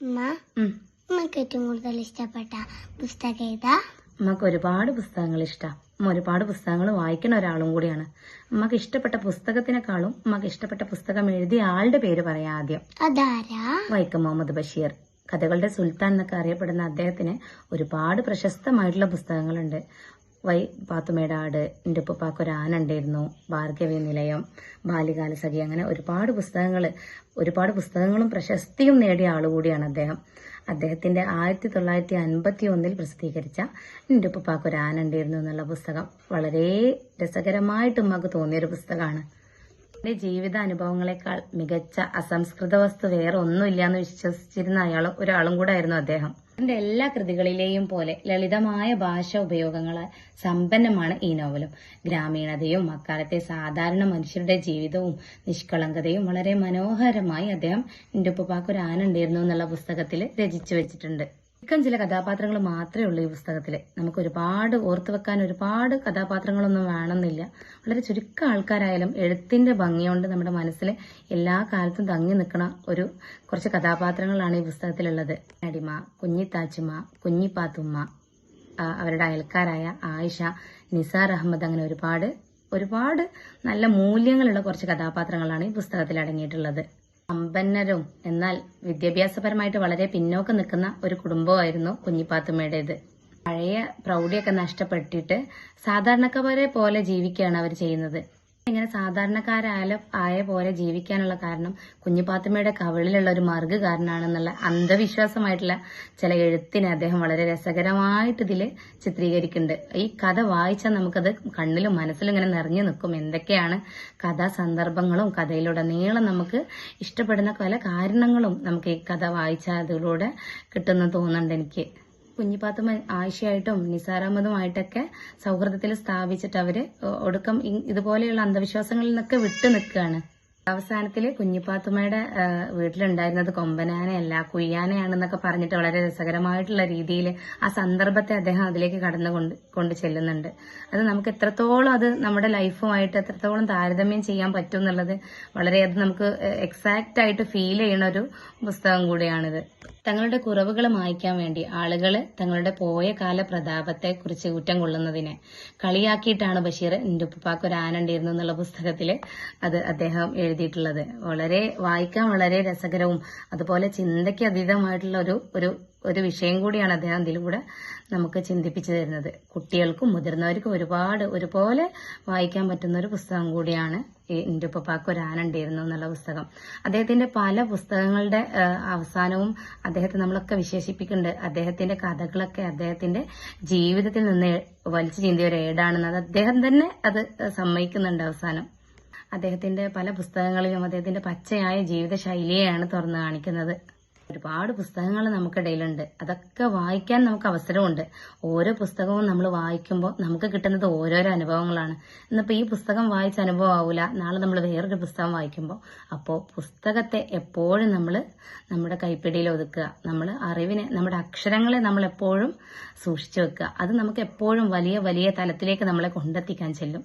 അമ്മയ്ക്ക് ഏറ്റവും കൂടുതൽ ഇഷ്ടപ്പെട്ട പുസ്തകം ഏതാ? അമ്മയ്ക്ക് ഒരുപാട് പുസ്തകങ്ങൾ ഇഷ്ടം. അമ്മ ഒരുപാട് പുസ്തകങ്ങൾ വായിക്കുന്ന ഒരാളും കൂടിയാണ്. അമ്മയ്ക്ക് ഇഷ്ടപ്പെട്ട പുസ്തകത്തിനേക്കാളും അമ്മയ്ക്ക് ഇഷ്ടപ്പെട്ട പുസ്തകം എഴുതിയ ആളുടെ പേര് പറയാം ആദ്യം. അതാരാ? വൈക്കം മുഹമ്മദ് ബഷീർ. കഥകളുടെ സുൽത്താൻ എന്നൊക്കെ അറിയപ്പെടുന്ന അദ്ദേഹത്തിന് ഒരുപാട് പ്രശസ്തമായിട്ടുള്ള പുസ്തകങ്ങളുണ്ട്. വൈ പാത്തുമയുടെ ആട് എന്റെ ആന ഉണ്ടായിരുന്നു ഭാർഗവി നിലയം ബാല്യകാല സഖി അങ്ങനെ ഒരുപാട് പുസ്തകങ്ങൾ ഒരുപാട് പുസ്തകങ്ങളും പ്രശസ്തിയും നേടിയ ആളുകൂടിയാണ് അദ്ദേഹം. അദ്ദേഹത്തിന്റെ ആയിരത്തി തൊള്ളായിരത്തി അൻപത്തി ഒന്നിൽ പ്രസിദ്ധീകരിച്ച എന്റെ ആന ഉണ്ടായിരുന്നു എന്നുള്ള പുസ്തകം വളരെ രസകരമായിട്ട് നമുക്ക് തോന്നിയൊരു പുസ്തകമാണ്. എന്റെ ജീവിത അനുഭവങ്ങളെക്കാൾ മികച്ച അസംസ്കൃത വസ്തു വേറെ ഒന്നുമില്ല എന്ന് വിശ്വസിച്ചിരുന്ന അയാൾ ഒരാളും കൂടെ ആയിരുന്നു അദ്ദേഹം. എന്റെ എല്ലാ കൃതികളിലെയും പോലെ ലളിതമായ ഭാഷ ഉപയോഗങ്ങളാൽ സമ്പന്നമാണ് ഈ നോവലും. ഗ്രാമീണതയും അക്കാലത്തെ സാധാരണ മനുഷ്യരുടെ ജീവിതവും നിഷ്കളങ്കതയും വളരെ മനോഹരമായി അദ്ദേഹം എന്റെ ഉപ്പപ്പാക്ക് ഒരു എന്നുള്ള പുസ്തകത്തിൽ രചിച്ചു വെച്ചിട്ടുണ്ട്. ചുരുക്കം ചില കഥാപാത്രങ്ങൾ മാത്രമേ ഉള്ളൂ ഈ പുസ്തകത്തിൽ നമുക്ക് ഒരുപാട് ഓർത്തു വെക്കാൻ ഒരുപാട് കഥാപാത്രങ്ങളൊന്നും വേണമെന്നില്ല. വളരെ ചുരുക്കം ആൾക്കാരായാലും എഴുത്തിന്റെ ഭംഗി കൊണ്ട് നമ്മുടെ മനസ്സിൽ എല്ലാ കാലത്തും തങ്ങി നിൽക്കണ ഒരു കുറച്ച് കഥാപാത്രങ്ങളാണ് ഈ പുസ്തകത്തിലുള്ളത്. അടിമ കുഞ്ഞിത്താച്ചുമ്മ കുഞ്ഞിപ്പാത്തുമ്മ അവരുടെ അയൽക്കാരായ ആയിഷ നിസാർ അഹമ്മദ് അങ്ങനെ ഒരുപാട് ഒരുപാട് നല്ല മൂല്യങ്ങളുള്ള കുറച്ച് കഥാപാത്രങ്ങളാണ് ഈ പുസ്തകത്തിൽ അടങ്ങിയിട്ടുള്ളത്. സമ്പന്നരും എന്നാൽ വിദ്യാഭ്യാസപരമായിട്ട് വളരെ പിന്നോക്കം നിൽക്കുന്ന ഒരു കുടുംബമായിരുന്നു കുഞ്ഞിപ്പാത്തുമ്മയുടേത്. പഴയ പ്രൗഢിയൊക്കെ നഷ്ടപ്പെട്ടിട്ട് സാധാരണക്കാരെ പോലെ ജീവിക്കുകയാണ് അവർ ചെയ്യുന്നത്. ഇങ്ങനെ സാധാരണക്കാരായാലും ആയ പോലെ ജീവിക്കാനുള്ള കാരണം കുഞ്ഞുപാത്തുമ്മയുടെ കവിളിലുള്ള ഒരു മറുക് കാരണമാണെന്നുള്ള അന്ധവിശ്വാസമായിട്ടുള്ള ചില എഴുത്തിനെ അദ്ദേഹം വളരെ രസകരമായിട്ട് ഇതിൽ ചിത്രീകരിക്കുന്നുണ്ട്. ഈ കഥ വായിച്ചാൽ നമുക്കത് കണ്ണിലും മനസ്സിലും ഇങ്ങനെ നിറഞ്ഞു നിൽക്കും. എന്തൊക്കെയാണ് കഥാ സന്ദർഭങ്ങളും കഥയിലുടനീളം നമുക്ക് ഇഷ്ടപ്പെടുന്ന പല കാരണങ്ങളും നമുക്ക് ഈ കഥ വായിച്ചതിലൂടെ കിട്ടുന്ന തോന്നുന്നുണ്ട് എനിക്ക്. കുഞ്ഞിപ്പാത്തുമ്മ ആയിഷയായിട്ടും നിസാരാമതുമായിട്ടൊക്കെ സൗഹൃദത്തിൽ സ്ഥാപിച്ചിട്ട് അവർ ഒടുക്കം ഇതുപോലെയുള്ള അന്ധവിശ്വാസങ്ങളിൽ നിന്നൊക്കെ വിട്ടു നിൽക്കുകയാണ്. അവസാനത്തിൽ കുഞ്ഞിപ്പാത്തുമ്മയുടെ വീട്ടിലുണ്ടായിരുന്നത് കൊമ്പനാനയല്ല കുയ്യാനയാണെന്നൊക്കെ പറഞ്ഞിട്ട് വളരെ രസകരമായിട്ടുള്ള രീതിയിൽ ആ സന്ദർഭത്തെ അദ്ദേഹം അതിലേക്ക് കടന്നു കൊണ്ട് കൊണ്ട് ചെല്ലുന്നുണ്ട്. അത് നമുക്ക് എത്രത്തോളം അത് നമ്മുടെ ലൈഫുമായിട്ട് എത്രത്തോളം താരതമ്യം ചെയ്യാൻ പറ്റും എന്നുള്ളത് വളരെ അത് നമുക്ക് എക്സാക്റ്റ് ആയിട്ട് ഫീൽ ചെയ്യുന്ന ഒരു പുസ്തകം കൂടിയാണിത്. തങ്ങളുടെ കുറവുകൾ മായ്ക്കാൻ വേണ്ടി ആളുകൾ തങ്ങളുടെ പോയ കാല പ്രതാപത്തെ കുറിച്ച് കുറ്റം കൊള്ളുന്നതിനെ കളിയാക്കിയിട്ടാണ് ബഷീർ എന്റെ ഉപ്പാക്ക് ഒരു ആനണ്ടായിരുന്നു എന്നുള്ള പുസ്തകത്തിൽ അത് അദ്ദേഹം എഴുതിയിട്ടുള്ളത്. വളരെ വായിക്കാൻ വളരെ രസകരവും അതുപോലെ ചിന്തയ്ക്ക് അതീതമായിട്ടുള്ള ഒരു ഒരു ഒരു വിഷയം കൂടിയാണ് അദ്ദേഹം ഇതിലൂടെ നമുക്ക് ചിന്തിപ്പിച്ചു തരുന്നത്. കുട്ടികൾക്കും മുതിർന്നവർക്കും ഒരുപാട് ഒരുപോലെ വായിക്കാൻ പറ്റുന്ന ഒരു പുസ്തകം കൂടിയാണ് ഈ എന്റെ ഉപ്പപ്പാക്ക് ഒരു ആന ഉണ്ടായിരുന്നു എന്നുള്ള പുസ്തകം. അദ്ദേഹത്തിന്റെ പല പുസ്തകങ്ങളുടെ അവസാനവും അദ്ദേഹത്തെ നമ്മളൊക്കെ വിശേഷിപ്പിക്കുന്നുണ്ട്. അദ്ദേഹത്തിന്റെ കഥകളൊക്കെ അദ്ദേഹത്തിന്റെ ജീവിതത്തിൽ നിന്ന് വലിച്ചു ചിന്തിയ ഒരു ഏടാണെന്ന് അത് അദ്ദേഹം തന്നെ അത് സമ്മതിക്കുന്നുണ്ട് അവസാനം. അദ്ദേഹത്തിന്റെ പല പുസ്തകങ്ങളിലും അദ്ദേഹത്തിന്റെ പച്ചയായ ജീവിത ശൈലിയെയാണ് തുറന്നു കാണിക്കുന്നത്. ഒരുപാട് പുസ്തകങ്ങൾ നമുക്കിടയിലുണ്ട്. അതൊക്കെ വായിക്കാൻ നമുക്ക് അവസരമുണ്ട്. ഓരോ പുസ്തകവും നമ്മൾ വായിക്കുമ്പോൾ നമുക്ക് കിട്ടുന്നത് ഓരോരോ അനുഭവങ്ങളാണ്. ഇന്നിപ്പോൾ ഈ പുസ്തകം വായിച്ച അനുഭവം ആവില്ല നാളെ നമ്മൾ വേറൊരു പുസ്തകം വായിക്കുമ്പോൾ അപ്പോൾ പുസ്തകത്തെ എപ്പോഴും നമ്മൾ നമ്മുടെ കൈപ്പിടിയിൽ ഒതുക്കുക. നമ്മൾ അറിവിനെ നമ്മുടെ അക്ഷരങ്ങളെ നമ്മൾ എപ്പോഴും സൂക്ഷിച്ചു വെക്കുക. അത് നമുക്ക് എപ്പോഴും വലിയ വലിയ തലത്തിലേക്ക് നമ്മളെ കൊണ്ടെത്തിക്കാൻ ചെല്ലും.